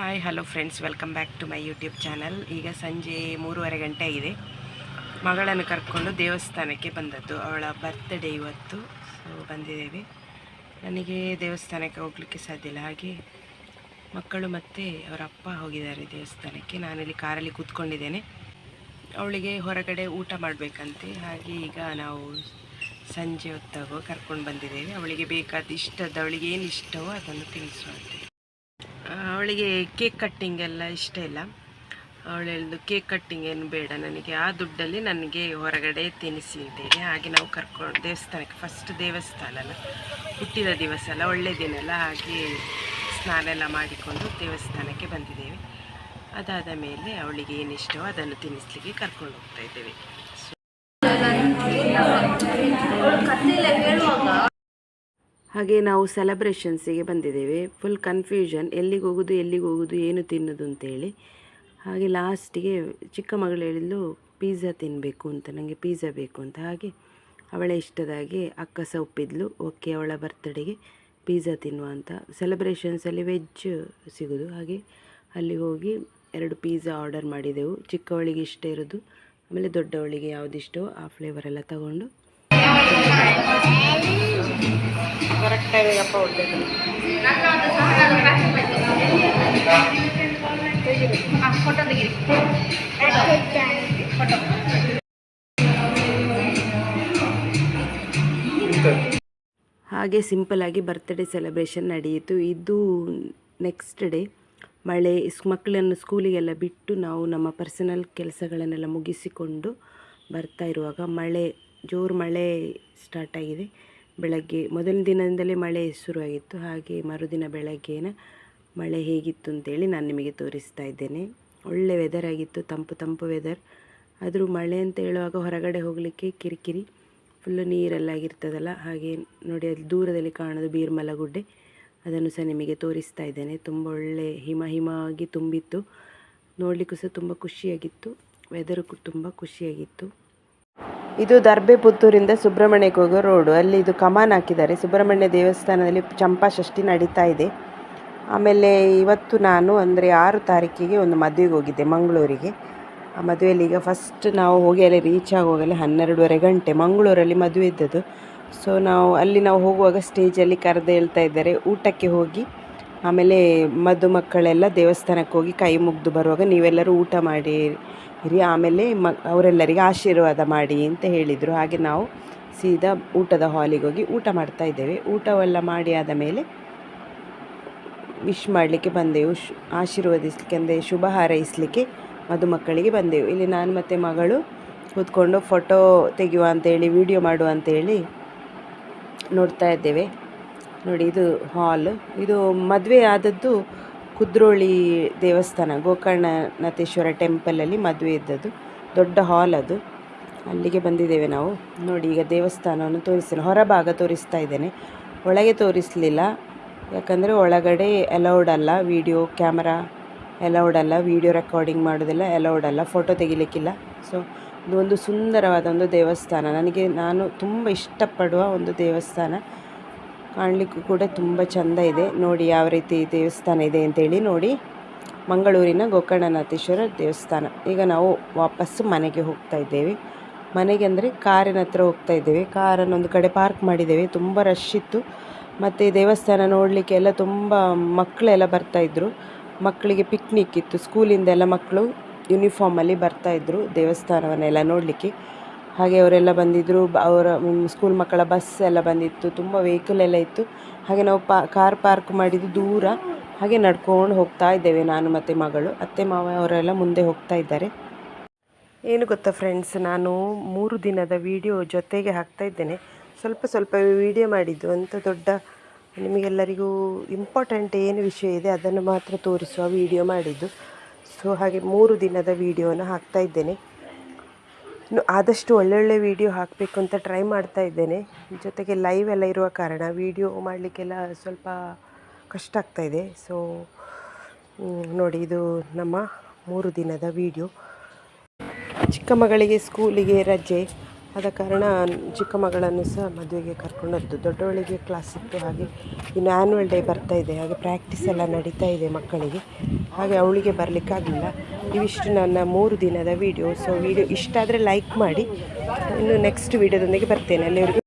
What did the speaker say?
Hi hello friends welcome back to my YouTube channel ಈಗ ಸಂಜೆ ಮೂರುವರೆ ಗಂಟೆ ಇದೆ. ಮಗಳನ್ನು ಕರ್ಕೊಂಡು ದೇವಸ್ಥಾನಕ್ಕೆ ಬಂದದ್ದು. ಅವಳ ಬರ್ತ್ಡೇ ಇವತ್ತು. ಸೊ ಬಂದಿದ್ದೇವೆ. ನನಗೆ ದೇವಸ್ಥಾನಕ್ಕೆ ಹೋಗಲಿಕ್ಕೆ ಸಾಧ್ಯ ಇಲ್ಲ. ಹಾಗೆ ಮಕ್ಕಳು ಮತ್ತು ಅವರ ಅಪ್ಪ ಹೋಗಿದ್ದಾರೆ ದೇವಸ್ಥಾನಕ್ಕೆ. ನಾನಿಲ್ಲಿ ಕಾರಲ್ಲಿ ಕೂತ್ಕೊಂಡಿದ್ದೇನೆ. ಅವಳಿಗೆ ಹೊರಗಡೆ ಊಟ ಮಾಡಬೇಕಂತೆ. ಹಾಗೆ ಈಗ ನಾವು ಸಂಜೆ ಹೊತ್ತಾಗೋ ಕರ್ಕೊಂಡು ಬಂದಿದ್ದೇವೆ. ಅವಳಿಗೆ ಬೇಕಾದ ಇಷ್ಟದ ಅವಳಿಗೆ ಏನು ಇಷ್ಟವೋ ಅದನ್ನು ತಿನ್ನಿಸುವಂತೆ. ಅವಳಿಗೆ ಕೇಕ್ ಕಟ್ಟಿಂಗ್ ಎಲ್ಲ ಇಷ್ಟ ಇಲ್ಲ. ಅವಳು ಹೇಳಿದು ಕೇಕ್ ಕಟ್ಟಿಂಗ್ ಏನು ಬೇಡ ನನಗೆ. ಆ ದುಡ್ಡಲ್ಲಿ ನನಗೆ ಹೊರಗಡೆ ತಿನಿಸಿ ತಿನ್ನಿಸಿದ್ದೇನೆ ಹಾಗೆ ನಾವು ಕರ್ಕೊಂಡು ದೇವಸ್ಥಾನಕ್ಕೆ ಫಸ್ಟ್ ದೇವಸ್ಥಾನ ಅಲ್ಲ, ಹುಟ್ಟಿದ ದಿವಸ ಅಲ್ಲ, ಒಳ್ಳೆ ದಿನ ಅಲ್ಲ. ಹಾಗೆ ಸ್ನಾನ ಎಲ್ಲ ಮಾಡಿಕೊಂಡು ದೇವಸ್ಥಾನಕ್ಕೆ ಬಂದಿದ್ದೇವೆ. ಅದಾದ ಮೇಲೆ ಅವಳಿಗೆ ಏನಿಷ್ಟವೋ ಅದನ್ನು ತಿನ್ನಿಸ್ಲಿಕ್ಕೆ ಕರ್ಕೊಂಡು ಹೋಗ್ತಾ ಇದ್ದೇವೆ. ಹಾಗೆ ನಾವು ಸೆಲೆಬ್ರೇಷನ್ಸಿಗೆ ಬಂದಿದ್ದೇವೆ. ಫುಲ್ ಕನ್ಫ್ಯೂಷನ್ ಎಲ್ಲಿಗೆ ಹೋಗೋದು ಎಲ್ಲಿಗೆ ಹೋಗೋದು, ಏನು ತಿನ್ನೋದು ಅಂತೇಳಿ. ಹಾಗೆ ಲಾಸ್ಟಿಗೆ ಚಿಕ್ಕ ಮಗಳು ಹೇಳಿದ್ಲು ಪಿಜ್ಜಾ ತಿನ್ನಬೇಕು ಅಂತ ನನಗೆ ಪಿಜ್ಜಾ ಬೇಕು ಅಂತ. ಹಾಗೆ ಅವಳ ಇಷ್ಟದಾಗೆ ಅಕ್ಕ ಸಹ ಒಪ್ಪಿದ್ಲು ಓಕೆ ಅವಳ ಬರ್ತ್ಡೇಗೆ ಪಿಜ್ಜಾ ತಿನ್ನುವ ಅಂತ. ಸೆಲೆಬ್ರೇಷನ್ಸಲ್ಲಿ ವೆಜ್ ಸಿಗೋದು. ಹಾಗೆ ಅಲ್ಲಿ ಹೋಗಿ ಎರಡು ಪಿಜ್ಜಾ ಆರ್ಡರ್ ಮಾಡಿದೆವು. ಚಿಕ್ಕವಳಿಗೆ ಇಷ್ಟ ಇರೋದು, ಆಮೇಲೆ ದೊಡ್ಡವಳಿಗೆ ಯಾವುದಿಷ್ಟೋ ಆ ಫ್ಲೇವರ್ ಎಲ್ಲ ತಗೊಂಡು. ಟೈಮಿಗಪ್ಪ ಹೊಡ್ಬೇಕು ಫೋಟೋ ಆಗಿ ಫೋಟೋ ಹಾಗೆ ಸಿಂಪಲಾಗಿ ಬರ್ತ್ಡೇ ಸೆಲೆಬ್ರೇಷನ್ ನಡೆಯಿತು. ಇದು ನೆಕ್ಸ್ಟ್ ಡೇ ಮಳೆ ಮಕ್ಕಳನ್ನು ಸ್ಕೂಲಿಗೆಲ್ಲ ಬಿಟ್ಟು ನಾವು ನಮ್ಮ ಪರ್ಸನಲ್ ಕೆಲಸಗಳನ್ನೆಲ್ಲ ಮುಗಿಸಿಕೊಂಡು ಬರ್ತಾ ಇರುವಾಗ ಮಳೆ, ಜೋರು ಮಳೆ ಸ್ಟಾರ್ಟ್ ಆಗಿದೆ. ಬೆಳಗ್ಗೆ ಮೊದಲ ದಿನದಿಂದಲೇ ಮಳೆ ಶುರುವಾಗಿತ್ತು. ಹಾಗೆ ಮರುದಿನ ಬೆಳಗ್ಗೆನ ಮಳೆ ಹೇಗಿತ್ತು ಅಂತೇಳಿ ನಾನು ನಿಮಗೆ ತೋರಿಸ್ತಾ ಇದ್ದೇನೆ. ಒಳ್ಳೆ ವೆದರ್ ಆಗಿತ್ತು, ತಂಪು ತಂಪು ವೆದರ್ ಆದರೂ ಮಳೆ ಅಂತ ಹೇಳುವಾಗ ಹೊರಗಡೆ ಹೋಗಲಿಕ್ಕೆ ಕಿರಿಕಿರಿ. ಫುಲ್ಲು ನೀರೆಲ್ಲ ಆಗಿರ್ತದಲ್ಲ ಹಾಗೆ ನೋಡಿ ಅಲ್ಲಿ ದೂರದಲ್ಲಿ ಕಾಣೋದು ಬೀರ್ಮಲ ಗುಡ್ಡೆ. ಅದನ್ನು ಸಹ ನಿಮಗೆ ತೋರಿಸ್ತಾ ಇದ್ದೇನೆ. ತುಂಬ ಒಳ್ಳೆ ಹಿಮ ಹಿಮ ಆಗಿ ತುಂಬಿತ್ತು. ನೋಡಲಿಕ್ಕೂ ಸಹ ತುಂಬ ಖುಷಿಯಾಗಿತ್ತು. ವೆದರು ತುಂಬ ಖುಷಿಯಾಗಿತ್ತು. ಇದು ದರ್ಬೆ ಪುತ್ತೂರಿಂದ ಸುಬ್ರಹ್ಮಣ್ಯಕ್ಕೆ ಹೋಗೋ ರೋಡು ಅಲ್ಲಿ ಇದು ಕಮಾನ್ ಹಾಕಿದ್ದಾರೆ. ಸುಬ್ರಹ್ಮಣ್ಯ ದೇವಸ್ಥಾನದಲ್ಲಿ ಚಂಪಾ ಷಷ್ಠಿ ನಡೀತಾ ಇದೆ. ಆಮೇಲೆ ಇವತ್ತು ನಾನು ಅಂದರೆ ಆರು ತಾರೀಕಿಗೆ ಒಂದು ಮದುವೆಗೆ ಹೋಗಿದ್ದೆ, ಮಂಗಳೂರಿಗೆ. ಆ ಮದುವೆಯಲ್ಲಿ ಈಗ ಫಸ್ಟ್ ನಾವು ಹೋಗಿ ಅಲ್ಲಿ ರೀಚ್ ಆಗೋಗಲ್ಲಿ ಹನ್ನೆರಡೂವರೆ ಗಂಟೆ ಮಂಗಳೂರಲ್ಲಿ ಮದುವೆ ಇದ್ದದ್ದು. ಸೊ ನಾವು ಅಲ್ಲಿ ನಾವು ಹೋಗುವಾಗ ಸ್ಟೇಜಲ್ಲಿ ಕರೆದು ಹೇಳ್ತಾ ಇದ್ದಾರೆ, ಊಟಕ್ಕೆ ಹೋಗಿ. ಆಮೇಲೆ ಮದುಮಕ್ಕಳೆಲ್ಲ ದೇವಸ್ಥಾನಕ್ಕೆ ಹೋಗಿ ಕೈ ಮುಗಿದು ಬರುವಾಗ ನೀವೆಲ್ಲರೂ ಊಟ ಮಾಡಿ ಇರಿ ಆಮೇಲೆ ಮ, ಅವರೆಲ್ಲರಿಗೆ ಆಶೀರ್ವಾದ ಮಾಡಿ ಅಂತ ಹೇಳಿದರು. ಹಾಗೆ ನಾವು ಸೀದಾ ಊಟದ ಹಾಲಿಗೆ ಹೋಗಿ ಊಟ ಮಾಡ್ತಾ ಇದ್ದೇವೆ. ಊಟವೆಲ್ಲ ಮಾಡಿ ಆದ ಮೇಲೆ ವಿಶ್ ಮಾಡಲಿಕ್ಕೆ ಬಂದೆವು. ಶು, ಆಶೀರ್ವದಿಸಲಿಕ್ಕೆ ಅಂದರೆ ಶುಭ ಹಾರೈಸಲಿಕ್ಕೆ ಮದುಮಕ್ಕಳಿಗೆ ಬಂದೆವು. ಇಲ್ಲಿ ನಾನು ಮತ್ತು ಮಗಳು ಕೂತ್ಕೊಂಡು ಫೋಟೋ ತೆಗೆಯುವ ಅಂತೇಳಿ ವಿಡಿಯೋ ಮಾಡುವ ಅಂತೇಳಿ ನೋಡ್ತಾ ಇದ್ದೇವೆ. ನೋಡಿ, ಇದು ಹಾಲ್. ಇದು ಮದುವೆ ಆದದ್ದು ಕುದ್ರೋಳಿ ದೇವಸ್ಥಾನ ಗೋಕರ್ಣನಾಥೇಶ್ವರ ಟೆಂಪಲಲ್ಲಿ ಮದುವೆ ಇದ್ದದ್ದು. ದೊಡ್ಡ ಹಾಲ್ ಅದು. ಅಲ್ಲಿಗೆ ಬಂದಿದ್ದೇವೆ ನಾವು. ನೋಡಿ, ಈಗ ದೇವಸ್ಥಾನವನ್ನು ತೋರಿಸ್ತೇನೆ. ಹೊರಭಾಗ ತೋರಿಸ್ತಾ ಇದ್ದೇನೆ. ಒಳಗೆ ತೋರಿಸಲಿಲ್ಲ. ಯಾಕಂದರೆ ಒಳಗಡೆ ಅಲೌಡ್ ಅಲ್ಲ. ವಿಡಿಯೋ ಕ್ಯಾಮರಾ ಅಲೌಡ್ ಅಲ್ಲ. ವಿಡಿಯೋ ರೆಕಾರ್ಡಿಂಗ್ ಮಾಡೋದಿಲ್ಲ ಅಲೌಡ್ ಅಲ್ಲ. ಫೋಟೋ ತೆಗಿಲಿಕ್ಕಿಲ್ಲ. ಸೊ ಇದು ಒಂದು ಸುಂದರವಾದ ಒಂದು ದೇವಸ್ಥಾನ. ನನಗೆ, ನಾನು ತುಂಬ ಇಷ್ಟಪಡುವ ಒಂದು ದೇವಸ್ಥಾನ. ಕಾಣಲಿಕ್ಕೂ ಕೂಡ ತುಂಬ ಚೆಂದ ಇದೆ. ನೋಡಿ ಯಾವ ರೀತಿ ದೇವಸ್ಥಾನ ಇದೆ ಅಂತೇಳಿ ನೋಡಿ. ಮಂಗಳೂರಿನ ಗೋಕರ್ಣನಾಥೇಶ್ವರ ದೇವಸ್ಥಾನ. ಈಗ ನಾವು ವಾಪಸ್ಸು ಮನೆಗೆ ಹೋಗ್ತಾ ಇದ್ದೇವೆ. ಮನೆಗೆ ಅಂದರೆ ಕಾರಿನ ಹತ್ರ ಹೋಗ್ತಾ ಇದ್ದೇವೆ. ಕಾರನ್ನು ಒಂದು ಕಡೆ ಪಾರ್ಕ್ ಮಾಡಿದ್ದೇವೆ. ತುಂಬ ರಶ್ ಇತ್ತು. ಮತ್ತು ದೇವಸ್ಥಾನ ನೋಡಲಿಕ್ಕೆ ಎಲ್ಲ ತುಂಬ ಮಕ್ಕಳೆಲ್ಲ ಬರ್ತಾಯಿದ್ರು ಮಕ್ಕಳಿಗೆ ಪಿಕ್ನಿಕ್ ಇತ್ತು. ಸ್ಕೂಲಿಂದೆಲ್ಲ ಮಕ್ಕಳು ಯೂನಿಫಾರ್ಮಲ್ಲಿ ಬರ್ತಾಯಿದ್ರು ದೇವಸ್ಥಾನವನ್ನೆಲ್ಲ ನೋಡಲಿಕ್ಕೆ. ಹಾಗೆ ಅವರೆಲ್ಲ ಬಂದಿದ್ದರು ಅವರ ಸ್ಕೂಲ್ ಮಕ್ಕಳ ಬಸ್ ಎಲ್ಲ ಬಂದಿತ್ತು, ತುಂಬ ವೆಹಿಕಲ್ ಎಲ್ಲ ಇತ್ತು. ಹಾಗೆ ನಾವು ಪಾ ಕಾರ್ ಪಾರ್ಕ್ ಮಾಡಿದ್ದು ದೂರ, ಹಾಗೆ ನಡ್ಕೊಂಡು ಹೋಗ್ತಾ ಇದ್ದೇವೆ ನಾನು ಮತ್ತು ಮಗಳು, ಅತ್ತೆ, ಮಾವ ಅವರೆಲ್ಲ ಮುಂದೆ ಹೋಗ್ತಾ ಇದ್ದಾರೆ. ಏನು ಗೊತ್ತಾ ಫ್ರೆಂಡ್ಸ್ ನಾನು ಮೂರು ದಿನದ ವಿಡಿಯೋ ಜೊತೆಗೆ ಹಾಕ್ತಾ ಇದ್ದೇನೆ. ಸ್ವಲ್ಪ ಸ್ವಲ್ಪ ವಿಡಿಯೋ ಮಾಡಿದ್ದು, ಅಂತ ದೊಡ್ಡ ನಿಮಗೆಲ್ಲರಿಗೂ ಇಂಪಾರ್ಟೆಂಟ್ ಏನು ವಿಷಯ ಇದೆ ಅದನ್ನು ಮಾತ್ರ ತೋರಿಸುವ ವಿಡಿಯೋ ಮಾಡಿದ್ದು. ಸೊ ಹಾಗೆ ಮೂರು ದಿನದ ವಿಡಿಯೋನ ಹಾಕ್ತಾ ಇದ್ದೇನೆ. ಇನ್ನು ಆದಷ್ಟು ಒಳ್ಳೊಳ್ಳೆ ವಿಡಿಯೋ ಹಾಕಬೇಕು ಅಂತ ಟ್ರೈ ಮಾಡ್ತಾ ಇದ್ದೇನೆ. ಜೊತೆಗೆ ಲೈವ್ ಎಲ್ಲ ಇರುವ ಕಾರಣ ವೀಡಿಯೋ ಮಾಡಲಿಕ್ಕೆಲ್ಲ ಸ್ವಲ್ಪ ಕಷ್ಟ ಆಗ್ತಾ ಇದೆ. ಸೊ ನೋಡಿ ಇದು ನಮ್ಮ ಮೂರು ದಿನದ ವೀಡಿಯೋ ಚಿಕ್ಕ ಮಗಳಿಗೆ ಸ್ಕೂಲಿಗೆ ರಜೆ. ಆದ ಕಾರಣ ಚಿಕ್ಕ ಮಗಳನ್ನು ಸಹ ಮದುವೆಗೆ ಕರ್ಕೊಂಡದ್ದು ದೊಡ್ಡವಳಿಗೆ ಕ್ಲಾಸ್ ಇತ್ತು ಹಾಗೆ ಇನ್ನು ಆ್ಯನ್ಯುವಲ್ ಡೇ ಬರ್ತಾ ಇದೆ. ಹಾಗೆ ಪ್ರಾಕ್ಟೀಸ್ ಎಲ್ಲ ನಡೀತಾ ಇದೆ ಮಕ್ಕಳಿಗೆ. ಹಾಗೆ ಅವಳಿಗೆ ಬರಲಿಕ್ಕಾಗಲಿಲ್ಲ. ಇವಿಷ್ಟು ನನ್ನ ಮೂರು ದಿನದ ವೀಡಿಯೋ ಸೊ ವೀಡಿಯೋ ಇಷ್ಟ ಆದರೆ ಲೈಕ್ ಮಾಡಿ. ಇನ್ನು ನೆಕ್ಸ್ಟ್ ವೀಡಿಯೋದೊಂದಿಗೆ ಬರ್ತೇನೆ. ಅಲ್ಲಿವರೆಗೂ